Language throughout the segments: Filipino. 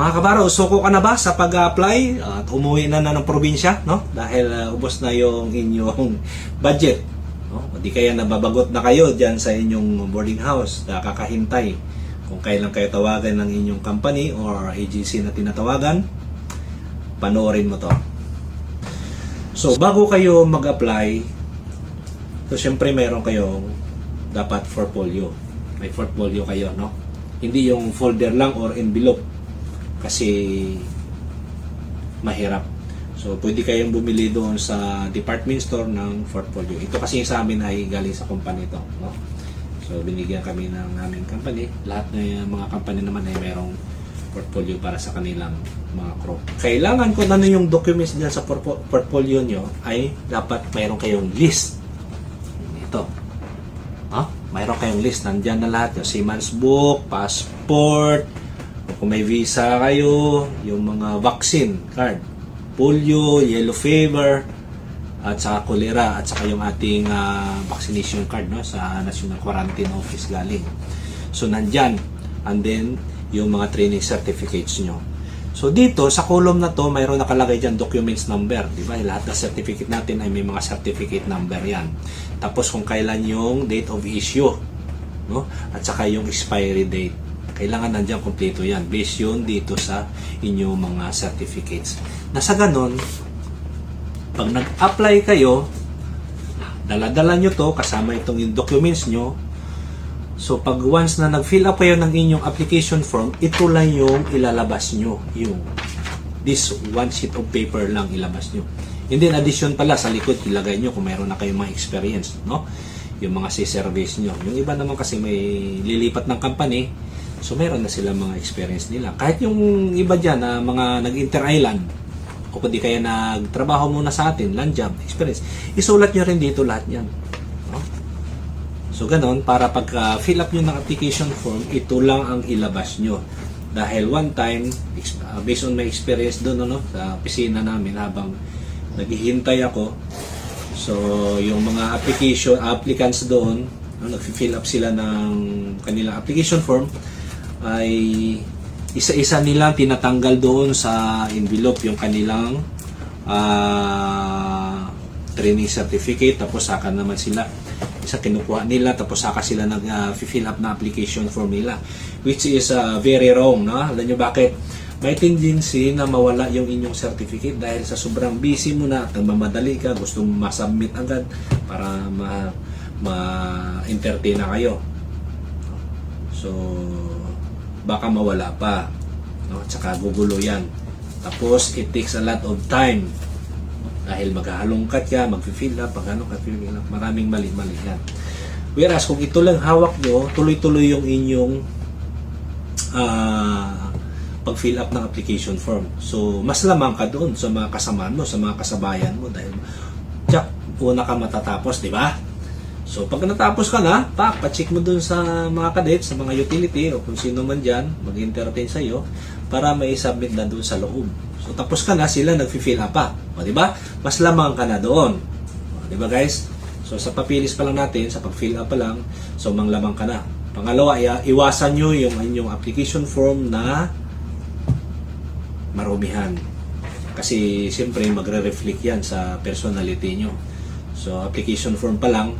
Mga kabaro, suko ka na ba sa pag-apply at umuwi na na ng probinsya, no? Dahil uh, ubos na yung inyong budget, no? O di kaya nababagot na kayo diyan sa inyong boarding house, nakakahintay kung kailan kayo tawagan ng inyong company or agency na tinatawagan, panoorin mo to. So, bago kayo mag-apply, so syempre meron kayong dapat portfolio. May portfolio kayo, no? Hindi yung folder lang or envelope kasi mahirap. So, pwede kayong bumili doon sa department store ng portfolio. Ito kasi sa amin ay galing sa company to, no? So, binigyan kami ng aming company. Lahat ng mga company naman ay merong portfolio para sa kanilang mga crew. Kailangan kung ano yung documents niya sa portfolio nyo ay dapat mayroon kayong list. Ito. Ha? Mayroon kayong list. Nandyan na lahat. Yung seaman's book, passport, kung may visa kayo, yung mga vaccine card, polio, yellow fever, at saka cholera, at saka yung ating ah, vaccination card no, sa National Quarantine Office galing. So, nandyan. And then, yung mga training certificates nyo. So, dito, sa column na to, mayroon nakalagay dyan documents number. Di ba? Lahat ng certificate natin ay may mga certificate number yan. Tapos, kung kailan yung date of issue. No? At saka yung expiry date. Kailangan nandiyan kompleto yan. Based yun dito sa inyong mga certificates. Na sa ganon, pag nag-apply kayo, dala-dala nyo to, kasama itong yung documents nyo, So pag once na nag-fill up kayo ng inyong application form, ito lang yung ilalabas nyo. Yung this one sheet of paper lang ilabas nyo. And then addition pala sa likod ilagay nyo kung mayroon na kayong mga experience, no? Yung mga si-service nyo. Yung iba naman kasi may lilipat ng company, so meron na sila mga experience nila. Kahit yung iba dyan na mga nag-inter-island, o kung di kaya nagtrabaho muna sa atin, land job, experience, isulat nyo rin dito lahat yan. So, ganon, para pagka-fill up nyo ng application form, ito lang ang ilabas nyo. Dahil one time, uh, based on my experience doon, no, sa opisina namin, habang naghihintay ako, so, yung mga application, applicants doon, no, nag-fill up sila ng kanilang application form, ay isa-isa nilang tinatanggal doon sa envelope yung kanilang ah, training certificate. Tapos saka naman sila isa kinukuha nila. Tapos saka sila nag uh, fill up na application form nila which is uh, very wrong no? Alam nyo bakit? May tendency na mawala yung inyong certificate dahil sa sobrang busy mo na at nagmamadali ka gusto mo ma-submit agad para ma ma-entertain na kayo. So baka mawala pa no? tsaka gugulo yan tapos it takes a lot of time dahil maghahalongkat ka, mag-fill up, pag ano ka, fill up, maraming mali-mali yan. Whereas kung ito lang hawak nyo, tuloy-tuloy yung inyong ah, pag-fill up ng application form. So, mas lamang ka doon sa mga kasamaan mo, sa mga kasabayan mo dahil tsak, una ka matatapos, di ba? So, pag natapos ka na, pak, pa-check mo dun sa mga kadets, sa mga utility, o kung sino man dyan, mag-entertain sa'yo, para may submit na dun sa loob. So, tapos ka na, sila nag-fill up pa. O, di ba? Mas lamang ka na doon. O, di ba guys? So, sa papilis pa lang natin, sa pag-fill up pa lang, so, manglamang ka na. Pangalawa, iwasan nyo yung inyong application form na marumihan. Kasi, siyempre, magre-reflect yan sa personality nyo. So, application form pa lang,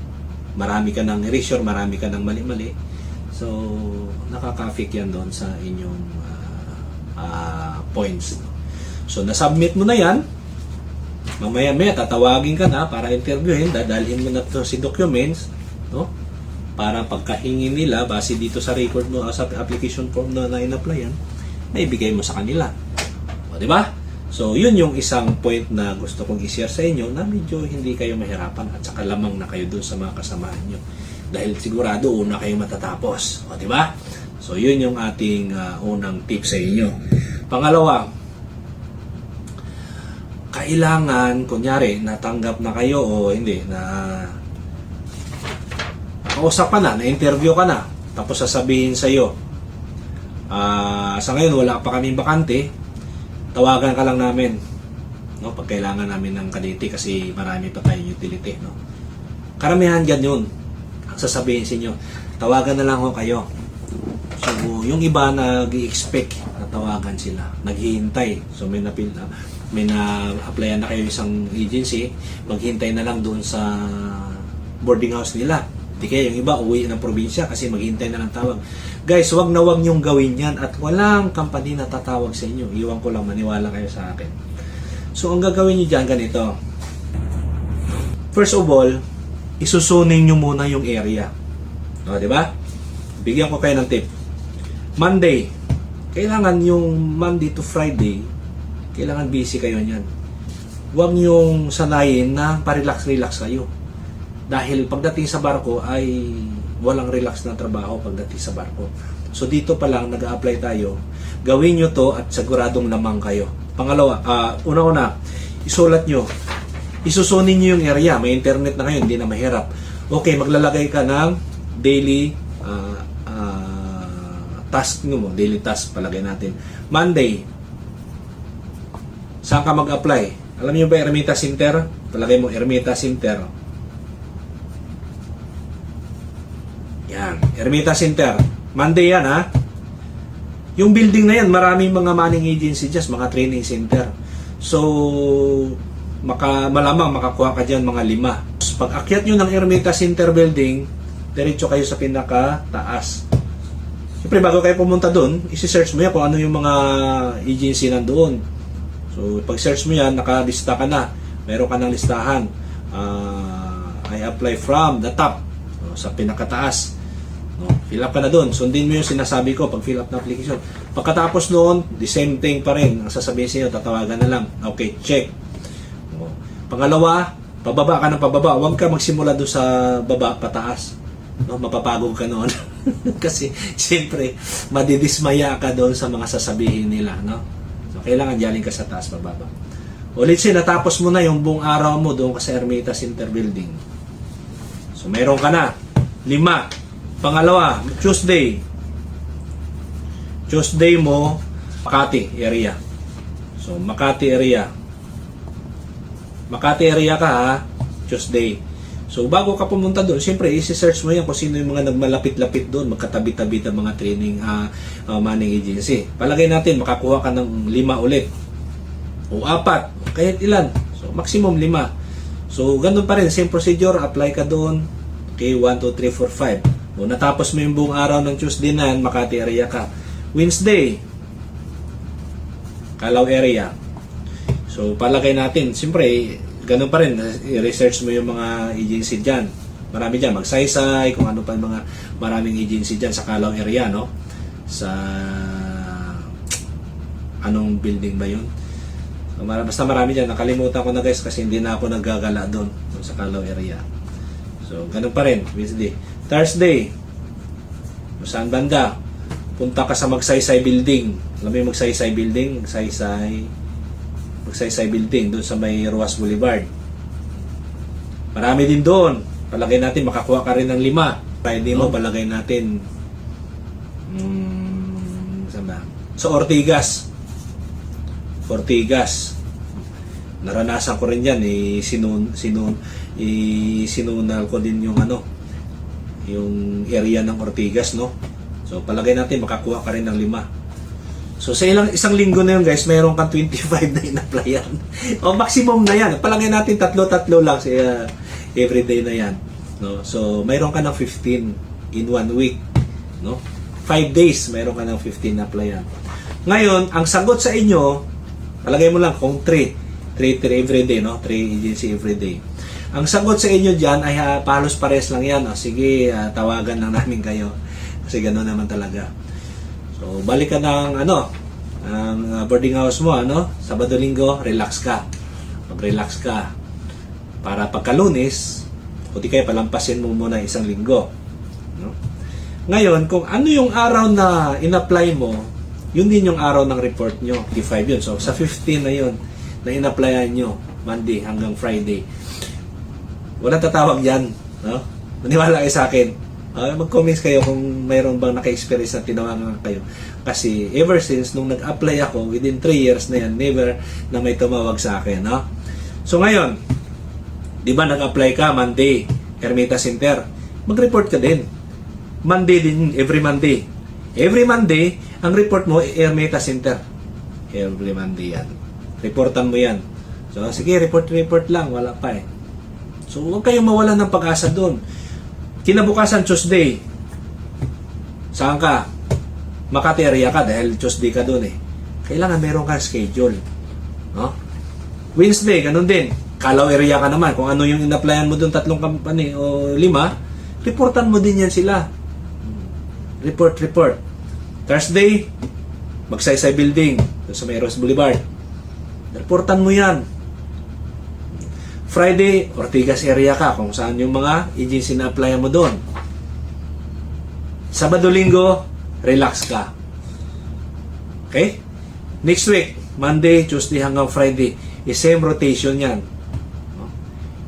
marami ka ng erasure, marami ka ng mali-mali. So, nakaka-affect yan doon sa inyong ah, ah, points. no? So, nasubmit mo na yan. Mamaya-maya, tatawagin ka na para interviewin. Dadalhin mo na to si documents. No? Para pagkahingi nila, base dito sa record mo, ah, sa application form na na-in-applyan, naibigay mo sa kanila. O, di ba? So, yun yung isang point na gusto kong i-share sa inyo na medyo hindi kayo mahirapan at saka lamang na kayo dun sa mga kasamahan nyo. Dahil sigurado una kayo matatapos. O, di ba? So, yun yung ating ah, unang tip sa inyo. Pangalawa, kailangan, kunyari, natanggap na kayo o hindi, na nakausap ka na, na-interview ka na, tapos sasabihin sa iyo, ah sa ngayon wala pa kaming bakante, tawagan ka lang namin. No, pag kailangan namin ng kaditi kasi marami pa tayong utility, no. Karamihan yan yun. Ang sasabihin sa inyo, tawagan na lang ho kayo. So, yung iba nag-expect na tatawagan sila. Naghihintay. So may napil ah, may na-applyan na kayo isang agency, maghintay na lang doon sa boarding house nila. Di kaya yung iba uwi ng probinsya kasi maghintay na ng tawag. Guys, wag na wag niyong gawin yan at walang company na tatawag sa inyo. Iwan ko lang, maniwala kayo sa akin. So, ang gagawin niyo dyan, ganito. First of all, isusunin niyo muna yung area. O, di ba? Bigyan ko kayo ng tip. Monday, kailangan yung Monday to Friday, kailangan busy kayo niyan. Huwag niyong sanayin na parelax-relax kayo. Dahil pagdating sa barko ay walang relax na trabaho pagdating sa barko. So dito pa lang nag apply tayo. Gawin nyo to at siguradong lamang kayo. Pangalawa, ah, una-una, isulat nyo. Isusunin nyo yung area. May internet na ngayon, hindi na mahirap. Okay, maglalagay ka ng daily ah, ah, task nyo mo. Daily task, palagay natin. Monday, saan ka mag-apply? Alam niyo ba Ermita Center? Palagay mo Ermita Center. Yan, Ermita Center. Monday yan ha. Yung building na yan, maraming mga manning agency dyan, mga training center. So, maka, malamang makakuha ka dyan mga lima. Pag akyat nyo ng Ermita Center building, diretso kayo sa pinaka taas. Siyempre, bago kayo pumunta doon, isi-search mo yan kung ano yung mga agency nandoon. So, pag search mo yan, nakalista ka na. Meron ka ng listahan. Ah, I apply from the top. So, sa pinakataas. Fill up ka na doon. Sundin mo yung sinasabi ko pag fill up na application. Pagkatapos noon, the same thing pa rin. Ang sasabihin sa inyo, tatawagan na lang. Okay, check. Pangalawa, pababa ka ng pababa. Huwag ka magsimula doon sa baba, pataas. No, mapapagod ka noon. Kasi, siyempre, madidismaya ka doon sa mga sasabihin nila. No? So, kailangan jaling ka sa taas, pababa. Ulit siya, natapos mo na yung buong araw mo doon ka sa Ermita Center Building. So, meron ka na. Lima. Pangalawa, Tuesday. Tuesday mo, Makati area. So, Makati area. Makati area ka ha, Tuesday. So, bago ka pumunta doon, siyempre, isi-search mo yan kung sino yung mga nagmalapit-lapit doon, magkatabi-tabi ng mga training uh, uh, manning agency. Palagay natin, makakuha ka ng lima ulit. O apat, kahit ilan. So, maximum lima. So, ganun pa rin, same procedure, apply ka doon. Okay, 1, 2, 3, 4, 5. O, natapos mo yung buong araw ng Tuesday na Makati area ka. Wednesday, Calao area. So, palagay natin, siyempre, ganun pa rin, i-research mo yung mga agency dyan. Marami dyan, magsaysay, kung ano pa yung mga maraming agency dyan sa Calao area, no? Sa, anong building ba yun? Basta marami dyan, nakalimutan ko na guys kasi hindi na ako naggagala doon, doon sa Calao area. So, ganun pa rin, Wednesday. Thursday, saan banda? Punta ka sa Magsaysay Building. Alam mo yung Magsaysay Building? Magsaysay, Magsaysay Building, doon sa may Ruas Boulevard. Marami din doon. Palagay natin, makakuha ka rin ng lima. Friday mo, palagay natin, mm, saan ba? Sa Ortigas. Ortigas. Naranasan ko rin yan, eh, sinun, sinun, eh, sinunal ko din yung ano, yung area ng Ortigas, no? So, palagay natin, makakuha ka rin ng lima. So, sa ilang, isang linggo na yun, guys, mayroon kang 25 na in-applyan. o, maximum na yan. Palagay natin, tatlo-tatlo lang siya everyday na yan. No? So, mayroon ka ng 15 in one week. No? 5 days, mayroon ka ng 15 na applyan. Ngayon, ang sagot sa inyo, palagay mo lang kung 3. 3, 3 everyday, no? 3 agency everyday. Ang sagot sa inyo dyan ay uh, palos pares lang yan. O, sige, ah, tawagan lang namin kayo. Kasi gano'n naman talaga. So, balik ka ng ano, ang uh, boarding house mo, ano, Sabado Linggo, relax ka. Mag-relax ka. Para pagka-lunes, o di kaya palampasin mo muna isang linggo. No? Ngayon, kung ano yung araw na in-apply mo, yun din yung araw ng report nyo. 55 yun. So, sa 15 na yun, na in-applyan nyo, Monday hanggang Friday. Walang tatawag yan. No? Maniwala kayo sa akin. Uh, mag-comments kayo kung mayroon bang naka-experience na tinawagan kayo. Kasi ever since nung nag-apply ako, within 3 years na yan, never na may tumawag sa akin. No? So ngayon, di ba nag-apply ka Monday, Ermita Center, mag-report ka din. Monday din, every Monday. Every Monday, ang report mo, Air Meta Center. Every Monday yan. Reportan mo yan. So, sige, report-report lang. Wala pa eh. So, huwag kayong mawalan ng pag-asa doon. Kinabukasan, Tuesday. Saan ka? Makati ka dahil Tuesday ka doon eh. Kailangan meron kang schedule. No? Wednesday, ganun din. Kalaw area ka naman. Kung ano yung in-applyan mo doon, tatlong company o lima, reportan mo din yan sila. Report, report. Thursday, Magsaysay Building, sa Mayros Boulevard. Reportan mo yan. Friday, Ortigas area ka, kung saan yung mga agency na applyan mo doon. Sabado, Linggo, relax ka. Okay? Next week, Monday, Tuesday hanggang Friday, is same rotation yan.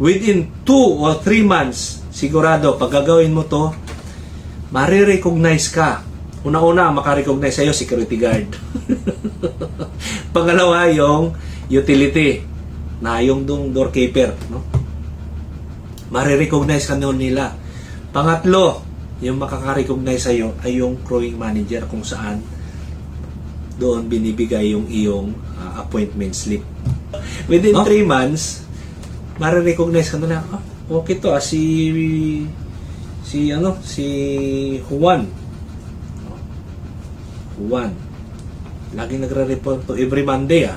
Within 2 or 3 months, sigurado, pag gagawin mo to, marirecognize ka. Una-una, makarecognize sa'yo, security guard. Pangalawa, yung utility, na yung dong doorkeeper. No? Marirecognize ka nila. Pangatlo, yung makaka-recognize sa'yo ay yung crewing manager kung saan doon binibigay yung iyong ah, appointment slip. Within No? 3 months, marirecognize ka na ah, okay to, ah, si si ano, si Juan. Juan. Laging nagre-report to every Monday ah.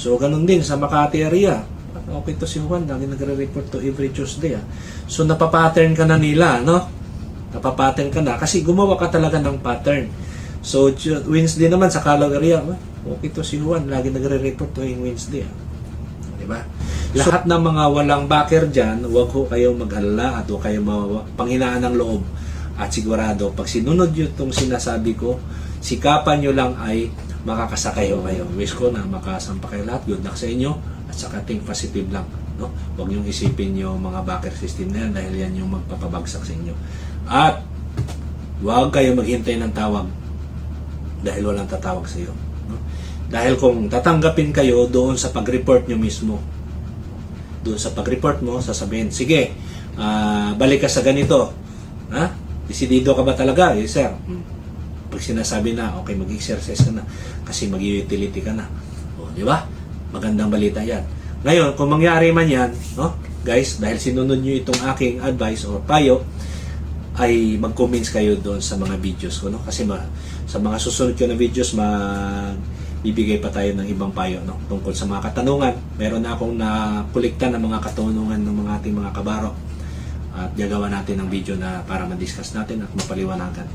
So, ganun din sa Makati area. Okay to si Juan, laging nagre-report to every Tuesday ah. So, napapattern ka na nila, no? Napapattern ka na kasi gumawa ka talaga ng pattern. So, Wednesday naman sa Calao area, ah, okay to si Juan, lagi nagre-report to yung Wednesday ah. Di ba? Lahat ng mga walang backer dyan, huwag ko kayong mag-alala at huwag kayong panghinaan ng loob. At sigurado, pag sinunod nyo itong sinasabi ko, sikapan nyo lang ay makakasakay ho kayo. Wish ko na makasampa kayo lahat. Good luck sa inyo. At saka think positive lang. No? Huwag nyo isipin yung mga backer system na yan dahil yan yung magpapabagsak sa inyo. At huwag kayo maghintay ng tawag dahil walang tatawag sa iyo. No? Dahil kung tatanggapin kayo doon sa pag-report nyo mismo, doon sa pag-report mo, sasabihin, sige, ah, balik ka sa ganito. Ha? Desidido ka ba talaga? Yes, sir. Hmm. Pag sinasabi na, okay, mag-exercise ka na kasi mag-utility ka na. O, di ba? Magandang balita yan. Ngayon, kung mangyari man yan, no? guys, dahil sinunod nyo itong aking advice or payo, ay mag-comments kayo doon sa mga videos ko no kasi ma, sa mga susunod ko na videos mag bibigay pa tayo ng ibang payo no tungkol sa mga katanungan meron na akong nakulikta ng mga katanungan ng mga ating mga kabaro at gagawa natin ng video na para ma-discuss natin at mapaliwanagan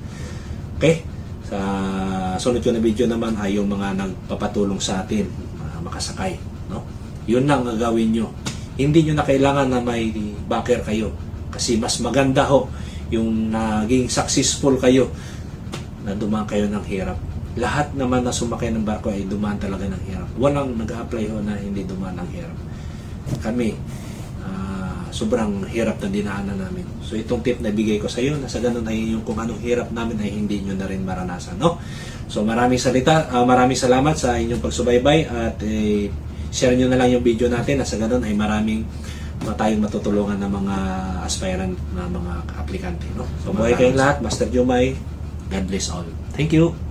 okay sa sunod ko na video naman ay yung mga nagpapatulong sa atin mga makasakay no yun lang ang gawin nyo hindi nyo na kailangan na may backer kayo kasi mas maganda ho yung naging successful kayo na dumaan kayo ng hirap. Lahat naman na sumakay ng barko ay dumaan talaga ng hirap. Walang nag-apply ho na hindi dumaan ng hirap. Kami, sobrang hirap na dinaanan namin. So itong tip na bigay ko sa iyo, na sa ganun ay yung kung anong hirap namin ay hindi nyo na rin maranasan. No? So maraming salita, ah, maraming salamat sa inyong pagsubaybay at eh, share nyo na lang yung video natin na sa ganun ay maraming tayong matutulungan ng mga aspirant na mga aplikante. No? So, buhay kayong lahat. Master Jumay. God bless all. Thank you.